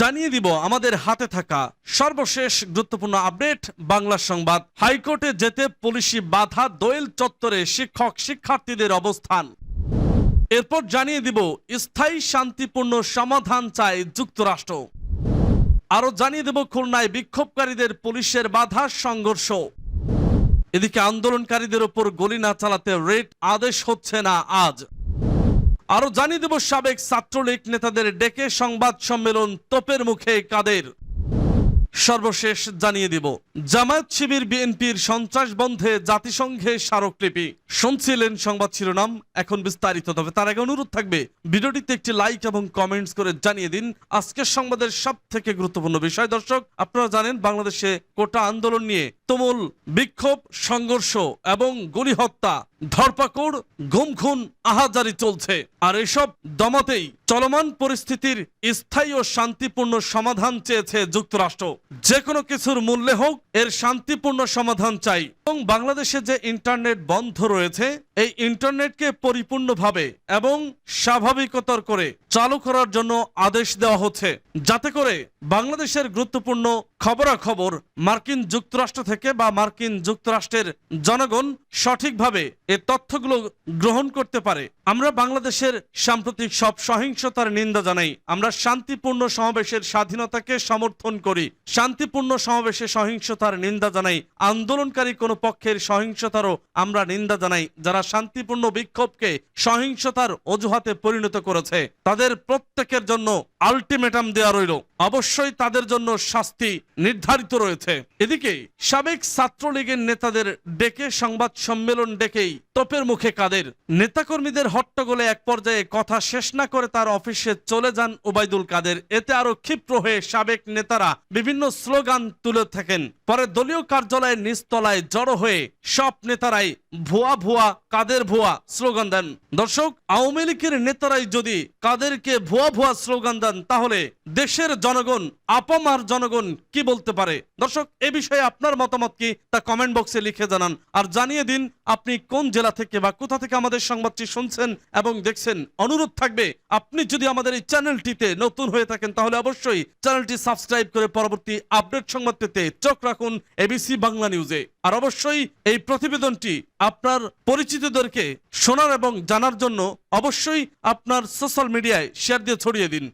জানিয়ে দিব আমাদের হাতে থাকা সর্বশেষ গুরুত্বপূর্ণ আপডেট, বাংলা সংবাদ। হাইকোর্টে যেতে পুলিশি বাধা, দোয়েল চত্বরে শিক্ষক শিক্ষার্থীদের অবস্থান। এরপর জানিয়ে দিব, স্থায়ী শান্তিপূর্ণ সমাধান চায় যুক্তরাষ্ট্র। আরও জানিয়ে দেব, খুলনায় বিক্ষোভকারীদের পুলিশের বাধা, সংঘর্ষ। এদিকে আন্দোলনকারীদের ওপর গলি না চালাতে রেড আদেশ হচ্ছে না আজ। আরও জানিয়ে দেব সাবেক ছাত্রলীগ নেতাদের ডেকে সংবাদ সম্মেলন তোপের মুখে কাদের। সর্বশেষ জানিয়ে দিব, জামায়াত শিবির বিএনপির সন্ত্রাস বন্ধে জাতিসংঘে স্মারকলিপি। শুনছিলেন সংবাদ শিরোনাম, এখন বিস্তারিত, তবে তার আগে অনুরোধ থাকবে, ভিডিওটিতে একটি লাইক এবং কমেন্টস করে জানিয়ে দিন। আজকের সংবাদের সব থেকে গুরুত্বপূর্ণ বিষয়, দর্শক, আপনারা জানেন বাংলাদেশে কোটা আন্দোলন নিয়ে তুমুল বিক্ষোভ, সংঘর্ষ এবং গুলি হত্যা ধরপাকড় গুম খুন আহাজারি চলছে। আর এসব দমাতেই চলমান পরিস্থিতির স্থায়ী ও শান্তিপূর্ণ সমাধান চেয়েছে যুক্তরাষ্ট্র। যে কোনো কিছুর মূল্যে হোক, এর শান্তিপূর্ণ সমাধান চাই। এবং বাংলাদেশে যে ইন্টারনেট বন্ধ রয়েছে रहे थे এই ইন্টারনেটকে পরিপূর্ণভাবে এবং স্বাভাবিকতর করে চালু করার জন্য আদেশ দেওয়া হচ্ছে। যাতে করে বাংলাদেশের গুরুত্বপূর্ণ খবরাখবর মার্কিন যুক্তরাষ্ট্র থেকে বা মার্কিন যুক্তরাষ্ট্রের জনগণ সঠিকভাবে এ তথ্যগুলো গ্রহণ করতে পারে। আমরা বাংলাদেশের সাম্প্রতিক সব সহিংসতার নিন্দা জানাই। আমরা শান্তিপূর্ণ সমাবেশের স্বাধীনতাকে সমর্থন করি। শান্তিপূর্ণ সমাবেশে সহিংসতার নিন্দা জানাই। আন্দোলনকারী কোনো পক্ষের সহিংসতারও আমরা নিন্দা জানাই। যারা শান্তিপূর্ণ বিক্ষোভকে সহিংসতার অজুহাতে পরিণত করেছে। তাদের প্রত্যেকের জন্য আলটিমেটাম দেওয়া রইল। অবশ্যই তাদের জন্য শাস্তি নির্ধারিত রয়েছে। এদিকে সাবেক ছাত্রলীগের নেতাদের ডেকে, সংবাদ সম্মেলন ডেকেই তোপের মুখে কাদের। নেতাকর্মীদের হট্টগোলে এক পর্যায়ে কথা শেষ না করে তার অফিসে চলে যান ওবায়দুল কাদের। এতে আরও ক্ষিপ্র হয়ে সাবেক নেতারা বিভিন্ন স্লোগান তুলে থাকেন। পরে দলীয় কার্যালয়ের নিচতলায় জড়ো হয়ে সব নেতারাই ভুয়া ভুয়া কাদের ভুয়া স্লোগান দেন? দর্শক, আওয়ামী লীগের নেতারাই যদি কাদেরকে ভুয়া ভুয়া স্লোগান দেন, তাহলে দেশের জনগণ, আপামার জনগণ কি বলতে পারে? দর্শক, এ বিষয়ে আপনার মতামত কি? তা কমেন্ট বক্সে লিখে জানান। আর জানিয়ে দিন, আপনি কোন জেলা থেকে বা কোথা থেকে আমাদের সংবাদটি শুনছেন এবং দেখছেন। অনুরোধ থাকবে, আপনি যদি আমাদের এই চ্যানেলটিতে নতুন হয়ে থাকেন, তাহলে অবশ্যই চ্যানেলটি সাবস্ক্রাইব করে পরবর্তী আপডেট সংবাদ পেতে চোখ রাখুন এবিসি বাংলা নিউজে। আর অবশ্যই এই প্রতিবেদনটি আপনার পরিচিতদেরকে শোনার এবং জানার জন্য অবশ্যই আপনার সোশ্যাল মিডিয়ায় শেয়ার দিয়ে ছড়িয়ে দিন।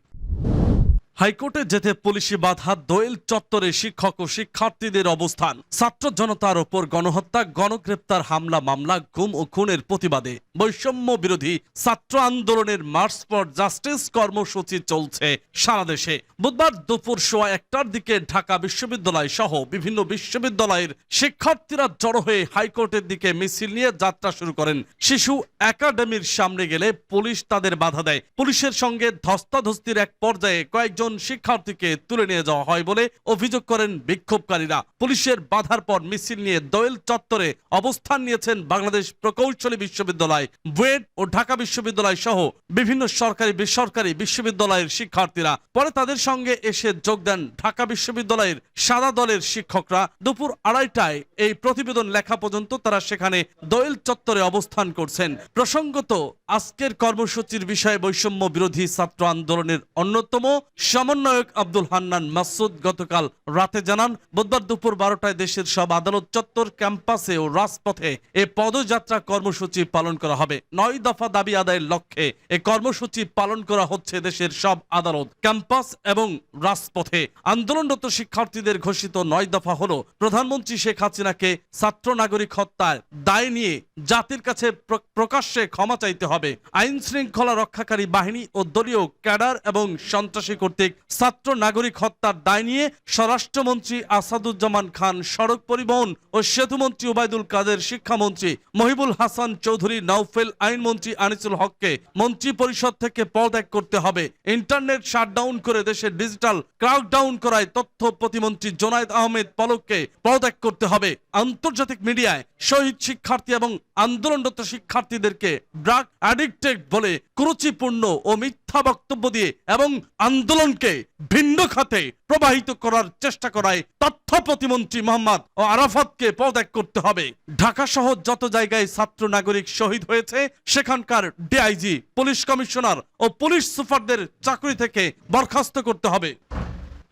হাইকোর্টে যেতে পুলিশি বাধা, দোয়েল চত্বরে শিক্ষক ও শিক্ষার্থীদের অবস্থান। ছাত্র জনতার ওপর গণহত্যা, গণগ্রেপ্তার হামলা, মামলা, গুম ও খুনের প্রতিবাদে। বৈষম্য বিরোধী ছাত্র আন্দোলনের মার্চ ফর জাস্টিস কর্মসূচি চলছে সারা দেশে। বুধবার দুপুর সোয়া একটার দিকে ঢাকা বিশ্ববিদ্যালয় সহ বিভিন্ন বিশ্ববিদ্যালয়ের শিক্ষার্থীরা জড়ো হয়ে হাইকোর্টের দিকে মিছিল নিয়ে যাত্রা শুরু করেন। শিশু একাডেমির সামনে গেলে পুলিশ তাদের বাধা দেয়। পুলিশের সঙ্গে ধস্তাধস্তির এক পর্যায়ে কয়েকজন শিক্ষার্থীকে তুলে নিয়ে যাওয়া হয় বলে অভিযোগ করেন বিক্ষোভকারীরা। পুলিশের বাধার পর মিছিল নিয়ে দোয়েল চত্বরে অবস্থান নিয়েছেন বাংলাদেশ প্রকৌশলী বিশ্ববিদ্যালয়, বুয়েট ও ঢাকা বিশ্ববিদ্যালয় সহ বিভিন্ন সরকারি, বেসরকারি বিশ্ববিদ্যালয়ের শিক্ষার্থীরা। পরে তাদের সঙ্গে এসে যোগ দেন ঢাকা বিশ্ববিদ্যালয়ের সাদা দলের শিক্ষকরা। দুপুর আড়াইটায় এই প্রতিবেদন লেখা পর্যন্ত তারা সেখানে দোয়েল চত্বরে অবস্থান করছেন। প্রসঙ্গত, আজকের কর্মসূচির বিষয়ে বৈষম্য বিরোধী ছাত্র আন্দোলনের অন্যতম সমন্বয়ক আব্দুল হান্নান মাসুদ গতকাল রাতে জানান, বুধবার দুপুর বারোটায় দেশের সব আদালত চত্বর ক্যাম্পাসে ও রাজপথে এ পদযাত্রা কর্মসূচি পালন করা হবে। নয় দফা দাবি আদায়ের লক্ষ্যে এ কর্মসূচি পালন করা হচ্ছে দেশের সব আদালত, ক্যাম্পাস এবং রাজপথে। আন্দোলনরত শিক্ষার্থীদের ঘোষিত নয় দফা হলো, প্রধানমন্ত্রী শেখ হাসিনাকে ছাত্র নাগরিক হত্যার দায় নিয়ে জাতির কাছে প্র- প্রকাশ্যে ক্ষমা চাইতে হবে। আইন শৃঙ্খলা রক্ষাকারী বাহিনী ও দলীয় ক্যাডার এবং সন্ত্রাসী কর্তৃক ছাত্র নাগরিক হত্যার দায় নিয়ে স্বরাষ্ট্রমন্ত্রী আসাদুজ্জামান খান, সড়ক পরিবহন ও সেতুমন্ত্রী ওবায়দুল কাদের, শিক্ষামন্ত্রী মহিবুল হাসান চৌধুরী, নওফেল আইনমন্ত্রী আনিসুল হককে মন্ত্রী পরিষদ থেকে পদত্যাগ করতে হবে। ইন্টারনেট শাটডাউন করে দেশের ডিজিটাল ক্রাউডডাউন করায় তথ্য প্রতিমন্ত্রী জোনায়েদ আহমেদ পলককে পদত্যাগ করতে হবে। আন্তর্জাতিক মিডিয়ায় শহীদ শিক্ষার্থী এবং আন্দোলনরত শিক্ষার্থীদেরকে ড্রাগ অ্যাডিক্টেড বলে কুরুচিপূর্ণ ও মিথ্যা বক্তব্য দিয়ে এবং আন্দোলনকে ভিন্ন খাতে প্রবাহিত করার চেষ্টা করায় তথ্য প্রতিমন্ত্রী মোহাম্মদ ও আরাফাতকে পদত্যাগ করতে হবে। ঢাকা সহ যত জায়গায় ছাত্র নাগরিক শহীদ হয়েছে, সেখানকার D I G, police commissioner O police সুপারদের চাকরি থেকে বরখাস্ত করতে হবে।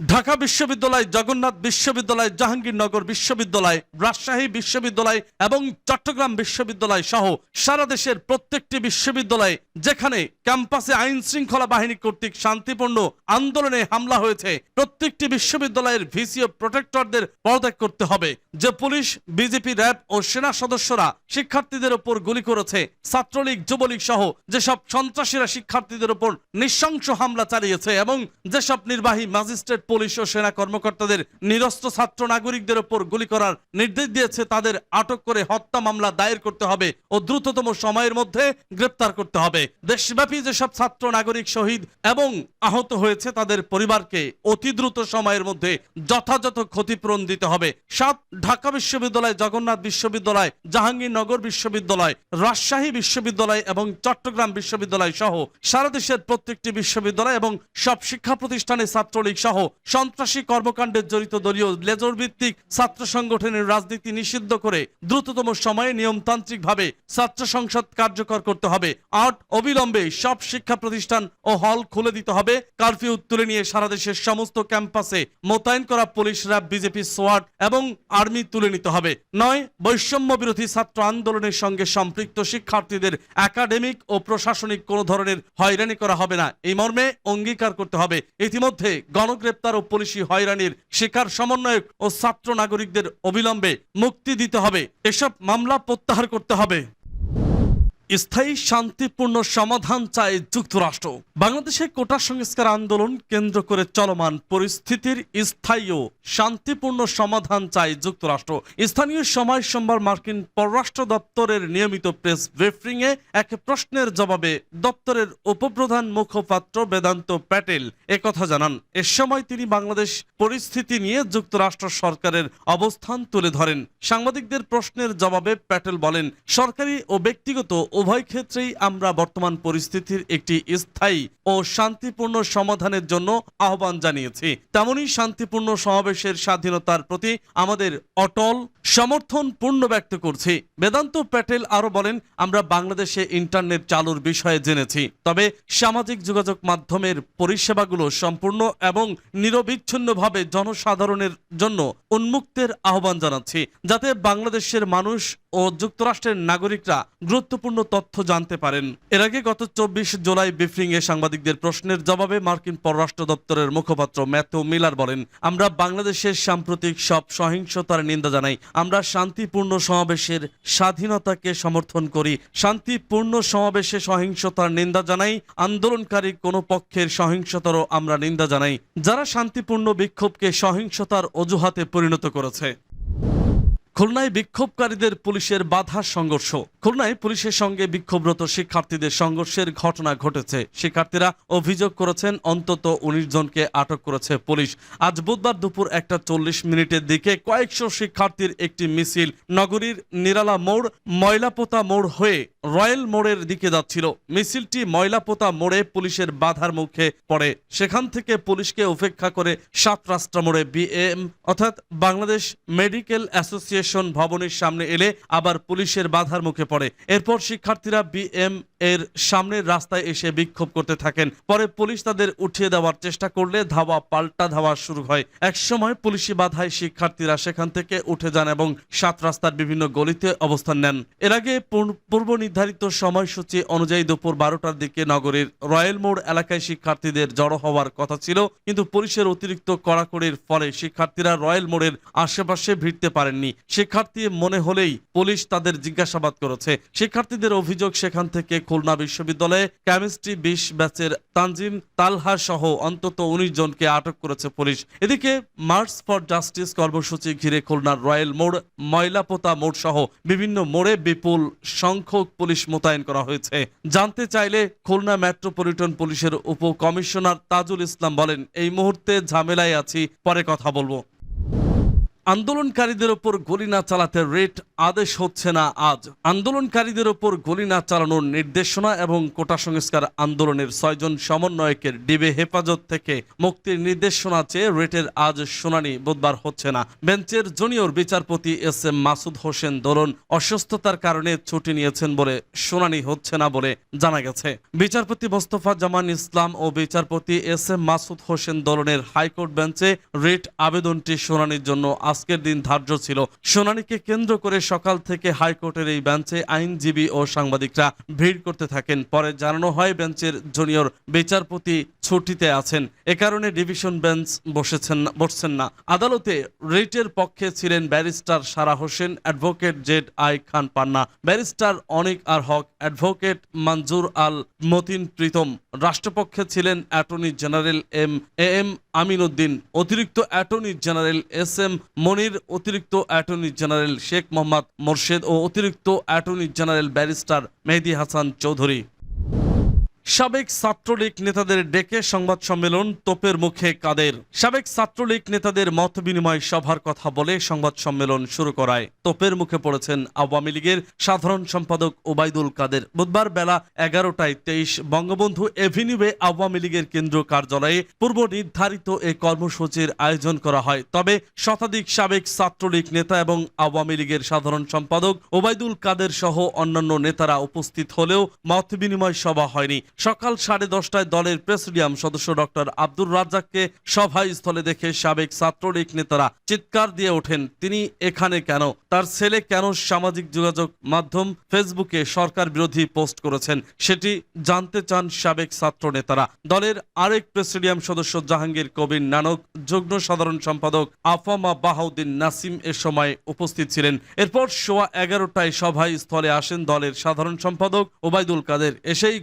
ঢাকা বিশ্ববিদ্যালয়, জগন্নাথ বিশ্ববিদ্যালয়, জাহাঙ্গীরনগর বিশ্ববিদ্যালয়, রাজশাহী বিশ্ববিদ্যালয় এবং চট্টগ্রাম বিশ্ববিদ্যালয় সহ সারা দেশের প্রত্যেকটি বিশ্ববিদ্যালয়ে যেখানে ক্যাম্পাসে আইন শৃঙ্খলা বাহিনী কর্তৃক শান্তিপূর্ণ আন্দোলনে হামলা হয়েছে, প্রত্যেকটি বিশ্ববিদ্যালয়ের ভিসি ও প্রোটেক্টরদের পদত্যাগ করতে হবে, যে পুলিশ, বিজেপি, র্যাব ও সেনা সদস্যরা শিক্ষার্থীদের উপর গুলি করেছে, ছাত্রলীগ, যুবলীগ সহ যেসব সন্ত্রাসীরা শিক্ষার্থীদের উপর নৃশংস হামলা চালিয়েছে এবং যেসব নির্বাহী ম্যাজিস্ট্রেট পুলিশ ও সেনা কর্মকর্তাদের নিরস্ত্র ছাত্র নাগরিকদের উপর গুলি করার নির্দেশ দিয়েছে। তাদের আটক করে হত্যা মামলা দায়ের করতে হবে ও দ্রুততম সময়ের মধ্যে গ্রেপ্তার করতে হবে। দেশব্যাপী যেসব ছাত্র নাগরিক শহীদ এবং আহত হয়েছে, তাদের পরিবারকে অতি দ্রুত সময়ের মধ্যে যথাযথ ক্ষতিপূরণ দিতে হবে। সাত, ঢাকা বিশ্ববিদ্যালয়, জগন্নাথ বিশ্ববিদ্যালয়, জাহাঙ্গীরনগর বিশ্ববিদ্যালয়, রাজশাহী বিশ্ববিদ্যালয় এবং চট্টগ্রাম বিশ্ববিদ্যালয় সহ সারা দেশের প্রত্যেকটি বিশ্ববিদ্যালয় এবং সব শিক্ষা প্রতিষ্ঠানে ছাত্রলীগ সহ সন্ত্রাসী কর্মকাণ্ডে জড়িত দলীয় লেজর ভিত্তিক ছাত্র সংগঠনের রাজনীতি নিষিদ্ধ করে দ্রুততম সময়ে নিয়মতান্ত্রিকভাবে ছাত্র সংসদ কার্যকর করতে হবে। আট অবিলম্বে সব শিক্ষা প্রতিষ্ঠান ও হল খুলে দিতে হবে। কারফিউ তুলে নিয়ে সারা দেশের সমস্ত ক্যাম্পাসে মোতায়েন করা পুলিশ র্যাব বিজেপি সোয়াট এবং আর্মি তুলে নিতে হবে। নয়, বৈষম্য বিরোধী ছাত্র আন্দোলনের সঙ্গে সম্পৃক্ত শিক্ষার্থীদের একাডেমিক ও প্রশাসনিক কোনো ধরনের হয়রানি করা হবে না। এই মর্মে অঙ্গীকার করতে হবে। ইতিমধ্যে গণগ্রেপ্তার ও পুলিশি হয়রানির শিকার সমন্বয়ক ও ছাত্র নাগরিকদের অবিলম্বে মুক্তি দিতে হবে। এসব মামলা প্রত্যাহার করতে হবে। স্থায়ী শান্তিপূর্ণ সমাধান চায় যুক্তরাষ্ট্র। বাংলাদেশে কোটা সংস্কার আন্দোলন কেন্দ্র করে চলমান পরিস্থিতির স্থায়ী ও শান্তিপূর্ণ সমাধান চায় যুক্তরাষ্ট্র। স্থানীয় সময় সোমবার মার্কিন পররাষ্ট্র দপ্তরের নিয়মিত প্রেস ব্রিফিং এ এক প্রশ্নের জবাবে দপ্তরের উপপ্রধান মুখপাত্র বেদান্ত প্যাটেল একথা জানান। এ সময় তিনি বাংলাদেশ পরিস্থিতি নিয়ে যুক্তরাষ্ট্র সরকারের অবস্থান তুলে ধরেন। সাংবাদিকদের প্রশ্নের জবাবে প্যাটেল বলেন, সরকারি ও ব্যক্তিগত উভয় ক্ষেত্রেই আমরা বর্তমান পরিস্থিতির একটি স্থায়ী ও শান্তিপূর্ণ সমাধানের জন্য আহ্বান জানিয়েছি। তেমনই শান্তিপূর্ণ সমাবেশের স্বাধীনতার প্রতি আমাদের অটল সমর্থন পূর্ণ ব্যক্ত করছি। বেদান্ত প্যাটেল আরও বলেন, আমরা বাংলাদেশে ইন্টারনেট চালুর বিষয়ে জেনেছি, তবে সামাজিক যোগাযোগ মাধ্যমের পরিষেবাগুলো সম্পূর্ণ এবং নিরবিচ্ছিন্নভাবে জনসাধারণের জন্য উন্মুক্তের আহ্বান জানাচ্ছি, যাতে বাংলাদেশের মানুষ ও যুক্তরাষ্ট্রের নাগরিকরা গুরুত্বপূর্ণ তথ্য জানতে পারেন। এর আগে গত চব্বিশ জুলাই ব্রিফিং এ সাংবাদিকদের প্রশ্নের জবাবে মার্কিন পররাষ্ট্র দপ্তরের মুখপাত্র ম্যাথু মিলার বলেন, আমরা বাংলাদেশের সাম্প্রতিক সব সহিংসতার নিন্দা জানাই। আমরা শান্তিপূর্ণ সমাবেশের স্বাধীনতাকে সমর্থন করি। শান্তিপূর্ণ সমাবেশে সহিংসতার নিন্দা জানাই। আন্দোলনকারী কোনো পক্ষের সহিংসতারও আমরা নিন্দা জানাই। যারা শান্তিপূর্ণ বিক্ষোভকে সহিংসতার অজুহাতে পরিণত করেছে। খুলনায় বিক্ষোভকারীদের পুলিশের বাধা সংঘর্ষ। খুলনায় পুলিশের সঙ্গে বিক্ষোভরত শিক্ষার্থীদের সংঘর্ষের ঘটনা ঘটেছে। শিক্ষার্থীরা অভিযোগ করেছেন, অন্তত উনিশ জনকে আটক করেছে পুলিশ। আজ বুধবার দুপুর একটা চল্লিশ মিনিটের দিকে কয়েকশো শিক্ষার্থীর একটি মিছিল নগরীর নিরালা মোড়, ময়লাপোতা মোড় হয়ে রয়্যাল মোড়ের দিকে যাচ্ছিল। মিছিলটি ময়লাপোতা মোড়ে পুলিশের বাধার মুখে পড়ে। সেখান থেকে পুলিশকে উপেক্ষা করে সাত রাস্তা মোড়ে বিএম, অর্থাৎ বাংলাদেশ মেডিকেল অ্যাসোসিয়েশন ভবনের সামনে এলে আবার পুলিশের বাধার মুখে পড়ে। এরপর শিক্ষার্থীরা বিএম এর সামনের রাস্তায় এসে বিক্ষোভ করতে থাকেন। পরে পুলিশ তাদের উঠিয়ে দেওয়ার চেষ্টা করলে ধাওয়া পাল্টা ধাওয়া শুরু হয়। একসময় পুলিশি বাধায় শিক্ষার্থীরা সেখান থেকে উঠে যান এবং সাত রাস্তার বিভিন্ন গলিতে অবস্থান নেন। এর আগে পূর্ব নির্ধারিত সময়সূচি অনুযায়ী দুপুর বারোটার দিকে নগরীর রয়্যাল মোড় এলাকায় শিক্ষার্থীদের জড়ো হওয়ার কথা ছিল, কিন্তু পুলিশের অতিরিক্ত কড়াকড়ির ফলে শিক্ষার্থীরা রয়্যাল মোড়ের আশেপাশে ভিড়তে পারেননি। শিক্ষার্থী মনে হলেই পুলিশ তাদের জিজ্ঞাসাবাদ করেছে। শিক্ষার্থীদের অভিযোগ সেখান থেকে খুলনা বিশ্ববিদ্যালয়ে কেমিস্ট্রি বিশ ব্যাচের তানজিম তালহা সহ অন্তত উনিশ জনকে আটক করেছে পুলিশ। এদিকে মার্চ ফর জাস্টিস কর্মসূচি ঘিরে খুলনার রয়্যাল মোড়, ময়লাপোতা মোড় সহ বিভিন্ন মোড়ে বিপুল সংখ্যক পুলিশ মোতায়েন করা হয়েছে। জানতে চাইলে খুলনা মেট্রোপলিটন পুলিশের উপ কমিশনার তাজুল ইসলাম বলেন, এই মুহূর্তে ঝামেলায় আছি, পরে কথা বলব। আন্দোলনকারীদের ওপর গুলি না চালাতে রেট আদেশ হচ্ছে না আজ। আন্দোলনকারীদের ওপর গুলি না চালানোর নির্দেশনা এবং কোটা সংস্কার আন্দোলনের ছয়জন সমন্বয়কের ডিবে হেফাজত থেকে মুক্তির নির্দেশনা চেয়ে রেটের আজ শুনানি বুধবার হচ্ছে না। বেঞ্চের জুনিয়র বিচারপতি এস এম মাসুদ হোসেন দোলন অসুস্থতার কারণে ছুটি নিয়েছেন বলে শুনানি হচ্ছে না বলে জানা গেছে। বিচারপতি মোস্তফা জামান ইসলাম ও বিচারপতি এস এম মাসুদ হোসেন দোলনের হাইকোর্ট বেঞ্চে রিট আবেদনটি শুনানির জন্য আজকের দিন ধার্য ছিল। শুনানিকে কেন্দ্র করে সকাল থেকে হাইকোর্টের এই বেঞ্চে আইনজীবী ও সাংবাদিকরা ভিড় করতে থাকেন। পরে জানানো হয় বেঞ্চের জুনিয়র বিচারপতি ছুটিতে আছেন। এ কারণে ডিভিশন বেঞ্চ বসেছেন বসছেন না। আদালতে রিটের পক্ষে ছিলেন barrister Sara Hossain, advocate Z I Khan Panna, barrister Anik R Haque, advocate Manzur Al Matin Pritom. রাষ্ট্রপক্ষে ছিলেন attorney general M A M Amin Uddin অতিরিক্ত attorney general S M Monir, অতিরিক্ত অ্যাটর্নি জেনারেল শেখ মোহাম্মদ মোর্শেদ ও অতিরিক্ত attorney general barrister Mehedi Hasan Chowdhury. সাবেক ছাত্রলীগ নেতাদের ডেকে সংবাদ সম্মেলন তোপের মুখে কাদের। সাবেক ছাত্রলীগ নেতাদের মত বিনিময় সভার কথা বলে সংবাদ সম্মেলন শুরু করায়। তোপের মুখে পড়েছেন আওয়ামী লীগের সাধারণ সম্পাদক ওবায়দুল কাদের। বুধবার বেলা এগারোটায় তেইশ বঙ্গবন্ধু এভিনিউয়ে আওয়ামী লীগের কেন্দ্রীয় কার্যালয়ে পূর্ব নির্ধারিত এই কর্মসূচির আয়োজন করা হয়। তবে শতাধিক সাবেক ছাত্রলীগ নেতা এবং আওয়ামী লীগের সাধারণ সম্পাদক ওবায়দুল কাদের সহ অন্যান্য নেতারা উপস্থিত হলেও মত বিনিময় সভা হয়নি। সকাল সাড়ে দশটায় দলের প্রেসিডিয়াম সদস্য ডক্টর আব্দুর রাজ্জাককে সভাস্থলে দেখে সাবেক ছাত্রলীগ নেতারা চিৎকার দিয়ে ওঠেন, তিনি এখানে কেন? তার ছেলে কেন সামাজিক যোগাযোগ মাধ্যম ফেসবুকে সরকার বিরোধী পোস্ট করেছেন? সেটি জানতে চান সাবেক ছাত্র নেতারা। দলের আরেক প্রেসিডিয়াম সদস্য জাহাঙ্গীর কবির নানক, যুগ্ম সাধারণ সম্পাদক আফামা বাহাউদ্দিন নাসিম এ সময় উপস্থিত ছিলেন। এরপর সোয়া এগারোটায় সভায় স্থলে আসেন দলের সাধারণ সম্পাদক ওবায়দুল কাদের। এসেই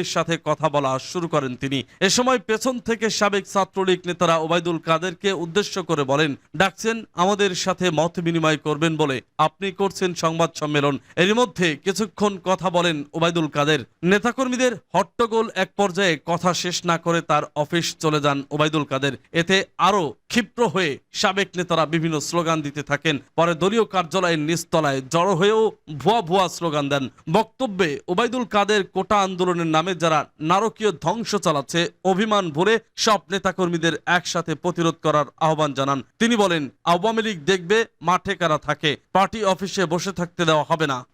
গণমাধ্যমের সাথে কথা বলা শুরু করেন তিনি। এ সময় পেছন থেকে সাবেক ছাত্রলীগ নেতারা ওবায়দুল কাদেরকে উদ্দেশ্য করে বলেন, ডাকছেন, আমাদের সাথে মত বিনিময় করবেন বলে। আপনি করছেন সংবাদ সম্মেলন। এর মধ্যে কিছুক্ষণ কথা বলেন ওবায়দুল কাদের। নেতাকর্মীদের হট্টগোল এক পর্যায়ে কথা শেষ না করে তার অফিস চলে যান ওবায়দুল কাদের। এতে আরও ক্ষিপ্র হয়ে সাবেক নেতারা বিভিন্ন স্লোগান দিতে থাকেন। পরে দলীয় কার্যালয়ের নিচতলায় জড়ো হয়েও ভুয়া ভুয়া স্লোগান দেন। বক্তব্যে ওবায়দুল কাদের কোটা আন্দোলনের নামে যারা নারকীয় ধ্বংস চালাচ্ছে, অভিমান ভরে সব নেতাকর্মীদের একসাথে প্রতিরোধ করার আহ্বান জানান। তিনি বলেন, আওয়ামী লীগ দেখবে, মাঠে কারা থাকে, পার্টি অফিসে বসে থাকতে দেওয়া হবে না।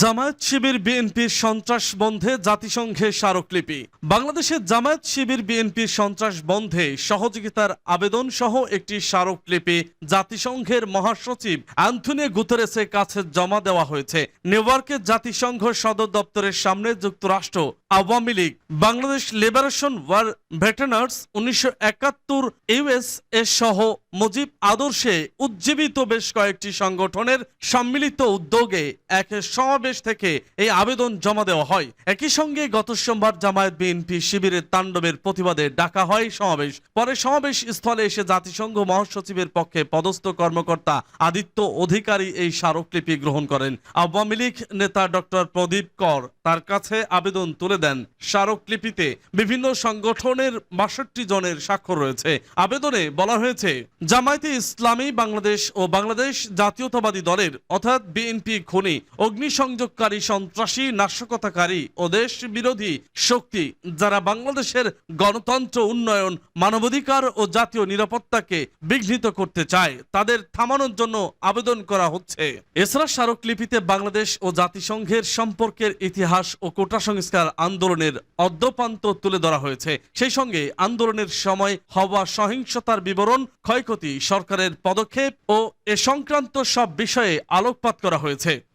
জামায়াত শিবির বিএনপির সন্ত্রাস বন্ধে জাতিসংঘে স্মারকলিপি। বাংলাদেশের জামায়াত শিবির বিএনপির সন্ত্রাস বন্ধে সহযোগিতার আবেদন সহ একটি স্মারকলিপি জাতিসংঘের মহাসচিব অ্যান্থনি গুতেরেসের কাছে জমা দেওয়া হয়েছে। নিউইয়র্কের জাতিসংঘ সদর দপ্তরের সামনে যুক্তরাষ্ট্র, Awami League, Bangladesh liberation war veterans উনিশশো একাত্তর ইউএস এর সহ মুজিব আদর্শে উজ্জীবিত বেশ কয়েকটি সংগঠনের সম্মিলিত উদ্যোগে এক সমাবেশ থেকে এই আবেদন জমা দেওয়া হয়। একই সঙ্গে গত সোমবার জামায়াত বিএনপি শিবিরের তাণ্ডবের প্রতিবাদে ডাকা হয় সমাবেশ। পরে সমাবেশ স্থলে এসে জাতিসংঘ মহাসচিবের পক্ষে পদস্থ কর্মকর্তা আদিত্য অধিকারী এই স্মারকলিপি গ্রহণ করেন। আওয়ামী লীগ নেতা ডক্টর প্রদীপ কর তার কাছে আবেদন তুলে দেন। স্মারকলিপিতে বিভিন্ন সংগঠনের বাষট্টি জনের স্বাক্ষর রয়েছে। আবেদনে বলা হয়েছে জামায়াতে ইসলামী বাংলাদেশ ও বাংলাদেশ জাতীয়তাবাদী দলের, অর্থাৎ বিএনপি খনি, অগ্নিসংযোগকারী সন্ত্রাসী, নাশকতাকারী ও দেশ বিরোধী শক্তি, যারা বাংলাদেশের গণতন্ত্র, উন্নয়ন, মানবাধিকার ও জাতীয় নিরাপত্তাকে বিঘ্নিত করতে চায়, তাদের থামানোর জন্য আবেদন করা হচ্ছে। এছাড়া স্মারকলিপিতে বাংলাদেশ ও জাতিসংঘের সম্পর্কের ইতিহাস ও কোটা সংস্কার আন্দোলনের অদ্যপান্ত তুলে ধরা হয়েছে। সেই সঙ্গে আন্দোলনের সময় হওয়া সহিংসতার বিবরণ, ক্ষয়ক্ষতি সরকারের পদক্ষেপ ও এ সংক্রান্ত সব বিষয়ে আলোকপাত করা হয়েছে।